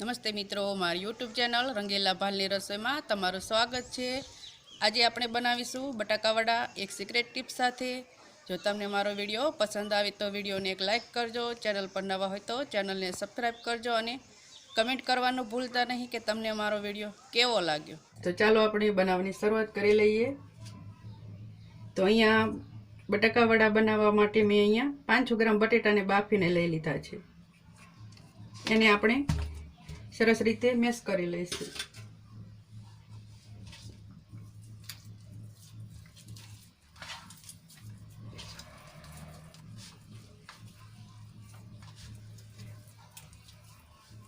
નમસ્તે મિત્રો, મારી યુટ્યુબ ચેનલ રંગીલા ભાલની રસોઈમાં તમારું સ્વાગત છે. આજે આપણે બનાવીશું બટાકાવડા એક સિક્રેટ ટીપ સાથે. જો તમને મારો વીડિયો પસંદ આવે તો વિડીયોને એક લાઇક કરજો ચેનલ પર નવા હોય તો ચેનલને સબસ્ક્રાઈબ કરજો અને કમેન્ટ કરવાનું ભૂલતા નહીં કે તમને મારો વીડિયો કેવો લાગ્યો. તો ચાલો આપણે બનાવવાની શરૂઆત કરી લઈએ. તો અહીંયા બટાકાવડા બનાવવા માટે મેં અહીંયા પાંચસો ગ્રામ બટેટાને બાફીને લઈ લીધા છે. એને આપણે સરસ રીતે મેશ કરી લઈશું.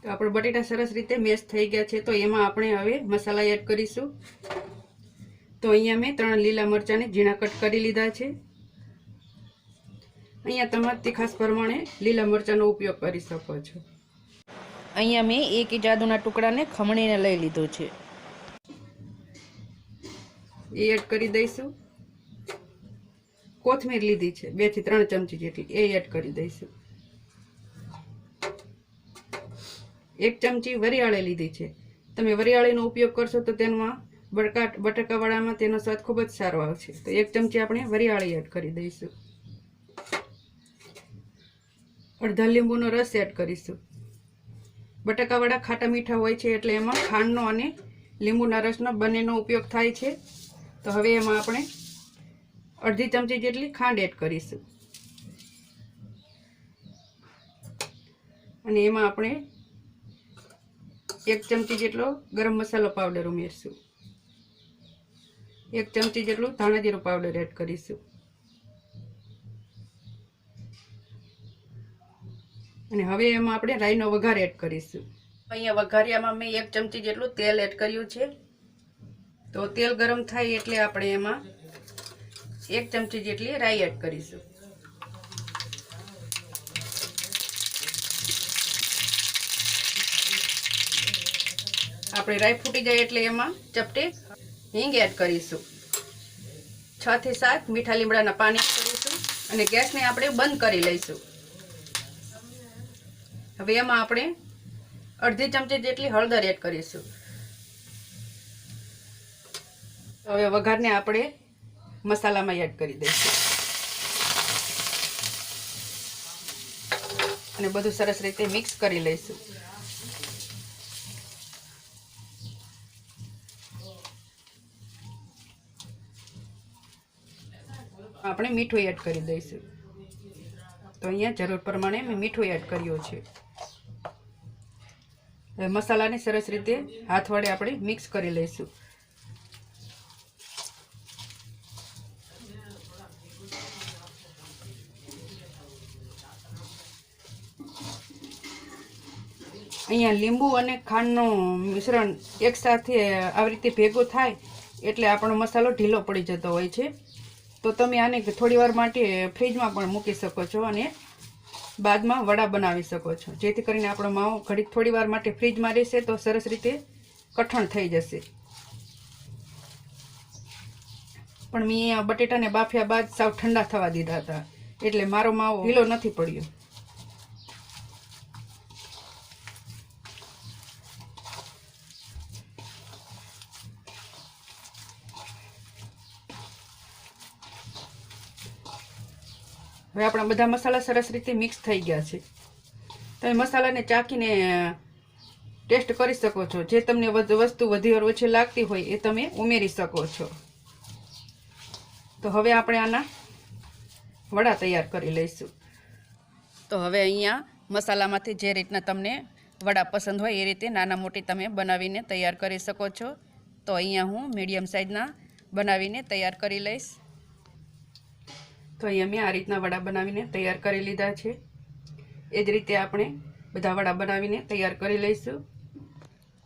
તો આપણો બટેટા સરસ રીતે મેશ થઈ ગયા છે, તો એમાં આપણે હવે મસાલા એડ કરીશું. તો અહીંયા મેં ત્રણ લીલા મરચાંને ઝીણા કટ કરી લીધા છે. અહીંયા તમારા તીખાસ પ્રમાણે લીલા મરચાંનો ઉપયોગ કરી શકો છો. અહીંયા મેં એક જાદુના ટુકડાને ખમણીને લઈ લીધો છે. એ એડ કરી દઈશું. કોથમીર લીધી છે, બેથી ત્રણ ચમચી જેટલી. એ એડ કરી દઈશું. એક ચમચી વરિયાળી લીધી છે. તમે વરિયાળીનો ઉપયોગ કરશો તો તેમાં બટકા બટાકાવાળામાં તેનો સ્વાદ ખૂબ જ સારો આવશે. તો એક ચમચી આપણે વરિયાળી એડ કરી દઈશું. અડધા લીંબુનો રસ એડ કરીશું. બટાકાવાળા ખાટા મીઠા હોય છે એટલે એમાં ખાંડનો અને લીંબુના રસનો બંનેનો ઉપયોગ થાય છે. તો હવે એમાં આપણે અડધી ચમચી જેટલી ખાંડ એડ કરીશું. અને એમાં આપણે એક ચમચી જેટલો ગરમ મસાલો પાવડર ઉમેરશું. એક ચમચી જેટલું ધાણાજીરું પાવડર એડ કરીશું. અને હવે એમાં આપણે રાઈનો વઘાર એડ કરીશું. અહીંયા વઘારિયામાં મેં એક ચમચી જેટલું તેલ એડ કર્યું છે. તો તેલ ગરમ થાય એટલે આપણે એમાં એક ચમચી જેટલી રાઈ એડ કરીશું. આપણે રાઈ ફૂટી જાય એટલે એમાં ચપટી હિંગ એડ કરીશું. છ થી સાત મીઠા લીમડાના પાણી કરીશું અને ગેસને આપણે બંધ કરી લઈશું. હવે એમાં આપણે અડધી ચમચી જેટલી હળદર એડ કરીશું. હવે વઘારને આપણે મસાલામાં એડ કરી દઈશું. અને બધું સરસ રીતે મિક્સ કરી લઈશું. આપણે મીઠું એડ કરી દઈશું. તો અહીંયા જરૂર પ્રમાણે મેં મીઠું એડ કર્યું છે. હવે મસાલાને સરસ રીતે હાથ વડે આપણે મિક્સ કરી લઈશું. અહીંયા લીંબુ અને ખાંડનું મિશ્રણ એકસાથે આવી રીતે ભેગું થાય એટલે આપણો મસાલો ઢીલો પડી જતો હોય છે. તો તમે આને થોડી વાર માટે ફ્રીજમાં પણ મૂકી શકો છો અને બાદમાં વડા બનાવી શકો છો. જેથી કરીને આપણો માવો ઘડીક થોડી વાર માટે ફ્રીજમાં રહેશે તો સરસ રીતે કઠણ થઈ જશે. પણ મેં બટેટાને બાફ્યા બાદ સાવ ઠંડા થવા દીધા હતા. એટલે મારો માવો ઢીલો નથી પડ્યો. હવે આપણા બધા મસાલા સરસ રીતે મિક્સ થઈ ગયા છે. તમે મસાલાને ચાખીને ટેસ્ટ કરી શકો છો. જે તમને વસ્તુ વધી ઓછી લાગતી હોય એ તમે ઉમેરી શકો છો. તો હવે આપણે આના વડા તૈયાર કરી લઈશું. તો હવે અહીંયા મસાલામાંથી જે રીતના તમને વડા પસંદ હોય એ રીતે નાના મોટી તમે બનાવીને તૈયાર કરી શકો છો. તો અહીંયા હું મીડિયમ સાઇઝના બનાવીને તૈયાર કરી લઈશ. તો અહીંયા મેં આ રીતના વડા બનાવીને તૈયાર કરી લીધા છે. એ જ રીતે આપણે બધા વડા બનાવીને તૈયાર કરી લઈશું.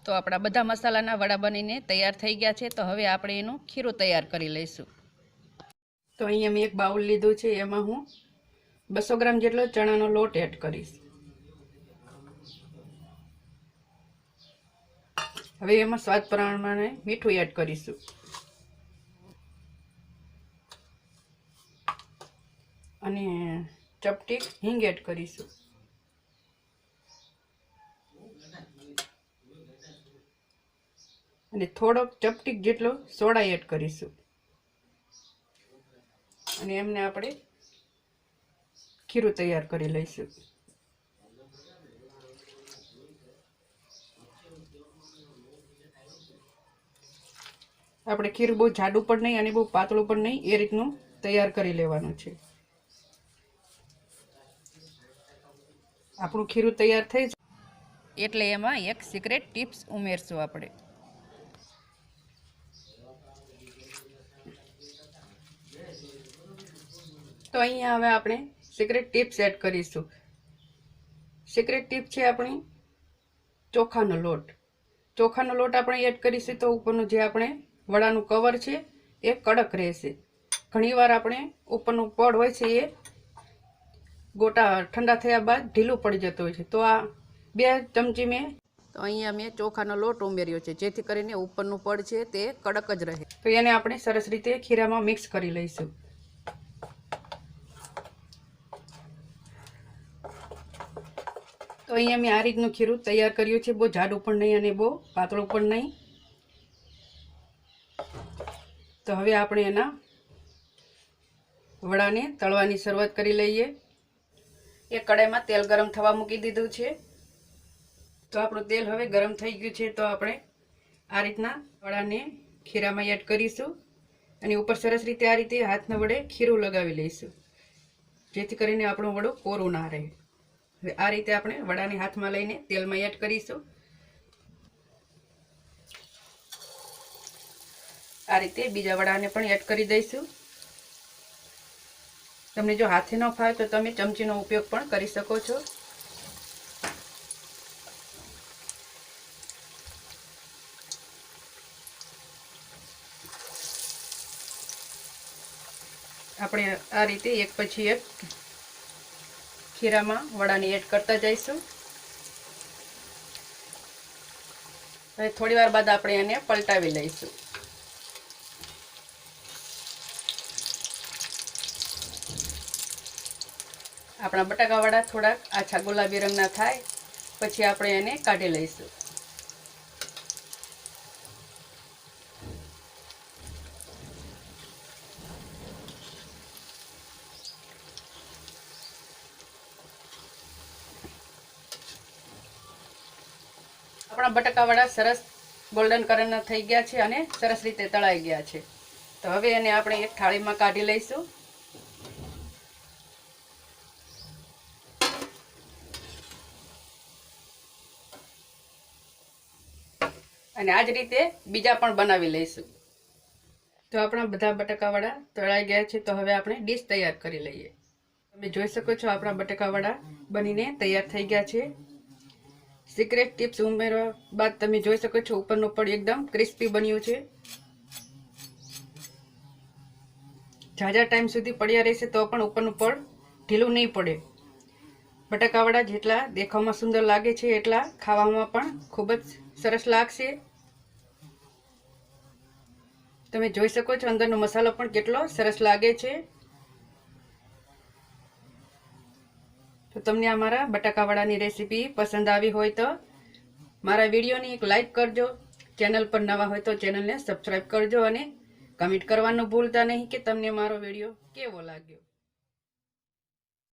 તો આપણા બધા મસાલાના વડા બનીને તૈયાર થઈ ગયા છે. તો હવે આપણે એનું ખીરું તૈયાર કરી લઈશું. તો અહીંયા મેં એક બાઉલ લીધું છે. એમાં હું બસો ગ્રામ જેટલો ચણાનો લોટ એડ કરીશ. હવે એમાં સ્વાદ પ્રમાણે મીઠું એડ કરીશું અને ચપટી હિંગ એડ કરીશું. અને થોડોક ચપટીક જેટલો સોડા એડ કરીશું. અને એમને આપણે ખીરું તૈયાર કરી લઈશું. આપણે ખીરું બહુ જાડું પણ નહીં અને બહુ પાતળું પણ નહીં, એ રીતનું તૈયાર કરી લેવાનું છે. આપણું ખીરું તૈયાર થઈ એટલે એમાં એક સિક્રેટ ટિપ્સ ઉમેરશું આપણે. તો અહીંયા હવે આપણે સિક્રેટ ટીપ્સ એડ કરીશું. સિક્રેટ ટીપ છે આપણી ચોખાનો લોટ. ચોખાનો લોટ આપણે એડ કરીશું તો ઉપરનું જે આપણે વડાનું કવર છે એ કડક રહેશે. ઘણીવાર આપણે ઉપરનું પડ હોય છે એ ગોટા ઠંડા થયા બાદ ઢીલું પડી જતું હોય છે. તો આ બે ચમચી મેં તો અહીંયા મેં ચોખાનો લોટ ઉમેર્યો છે જેથી કરીને ઉપરનું પડ છે તે કડક જ રહે. તો એને આપણે સરસ રીતે ખીરામાં મિક્સ કરી લઈશું. તો અહીંયા મેં આ રીતનું ખીરું તૈયાર કર્યું છે. બહુ જાડું પણ નહીં અને બહુ પાતળું પણ નહીં. તો હવે આપણે એના વડાને તળવાની શરૂઆત કરી લઈએ. એક કડાઈમાં તેલ ગરમ થવા મૂકી દીધું છે. તો આપણું તેલ હવે ગરમ થઈ ગયું છે, તો આપણે આ રીતના વડાને ખીરામાં એડ કરીશું અને ઉપર સરસ રીતે આ રીતે હાથના વડે ખીરું લગાવી લઈશું, જેથી કરીને આપણો વડો કોરું ના રહે. હવે આ રીતે આપણે વડાને હાથમાં લઈને તેલમાં એડ કરીશું. આ રીતે બીજા વડાને પણ એડ કરી દઈશું. તમને જો હાથે ન ફાવે તો તમે ચમચીનો ઉપયોગ પણ કરી શકો છો. આપણે આ રીતે એક પછી એક ખીરામાં વડાને એડ કરતા જઈશું. હવે થોડી વાર બાદ આપણે એને પલટાવી લઈશું. આપણા બટાકાવાળા થોડાક આછા ગુલાબી રંગના થાય, પછી આપણે એને કાઢી લઈશું. આપણા બટાકાવાળા સરસ ગોલ્ડન કલરના થઈ ગયા છે અને સરસ રીતે તળાઈ ગયા છે. તો હવે એને આપણે એક થાળીમાં કાઢી લઈશું. અને આ જ રીતે બીજા પણ બનાવી લઈશું. તો આપણા બધા બટાકાવાળા તળાઈ ગયા છે, તો હવે આપણે ડીશ તૈયાર કરી લઈએ. તમે જોઈ શકો છો આપણા બટાકાવાળા બનીને તૈયાર થઈ ગયા છે. સિક્રેટ ટિપ્સ ઉમેરવા બાદ તમે જોઈ શકો છો ઉપરનું પણ એકદમ ક્રિસ્પી બન્યું છે. ઝાઝા ટાઈમ સુધી પડ્યા રહેશે તો પણ ઉપરનું પડ ઢીલું નહીં પડે. બટાકાવાળા જેટલા દેખાવમાં સુંદર લાગે છે એટલા ખાવામાં પણ ખૂબ જ સરસ લાગશે. તમે જોઈ શકો છો અંદરનો મસાલો પણ કેટલો સરસ લાગે છે. તો તમને આ મારા બટાકાવાળાની રેસીપી પસંદ આવી હોય તો મારા વિડીયોની એક લાઇક કરજો. ચેનલ પર નવા હોય તો ચેનલને સબસ્ક્રાઈબ કરજો અને કમેન્ટ કરવાનું ભૂલતા નહીં કે તમને મારો વીડિયો કેવો લાગ્યો.